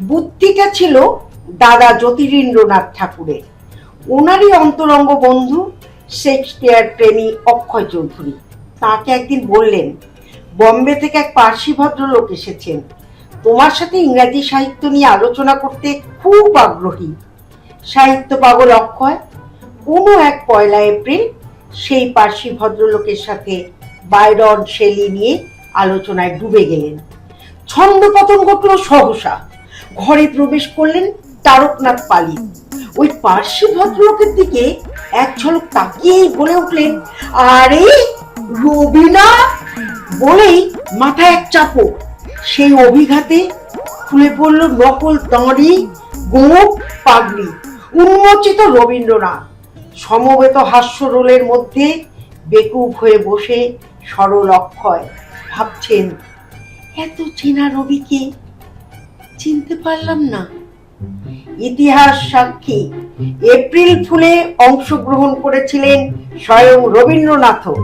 বুদ্ধিটা ছিল দাদা জ্যোতিরিন্দ্রনাথ ঠাকুরের। ওনারই অন্তরঙ্গ বন্ধু শেক্সপিয়ার প্রেমী অক্ষয় চৌধুরী। তাকে একদিন বললেন, বম্বে থেকে এক পার্সি ভদ্রলোক এসেছেন। তোমার সাথে ইংরাজি সাহিত্য নিয়ে আলোচনা করতে খুব আগ্রহী। সাহিত্য পাগল অক্ষয়, কোনো এক পয়লা এপ্রিল সেই পার্সি ভদ্রলোকের সাথে বাইরন, শেলি নিয়ে আলোচনায় ডুবে গেলেন। ছন্দপতন ঘটল সহসা। ঘরে প্রবেশ করলেন তারকনাথ পালি। ওই পার্সি ভদ্রলোকের দিকে এক ঝলক তাকিয়েই বলে উঠলেন, আরে রবিনা বলেই মাথায় এক চাপো। সেই অভিঘাতে খুলে পড়ল নকল দাঁড়ি গোপ পাগড়ি, উন্মোচিত রবীন্দ্রনাথ। সমবেত হাস্য রোলের মধ্যে বেকুব হয়ে বসে সরল অক্ষয় ভাবছেন, এত চেনা রবিকে চিনতে পারলাম না। ইতিহাস সাক্ষী এপ্রিল ফুলে অংশগ্রহণ করেছিলেন স্বয়ং রবীন্দ্রনাথও।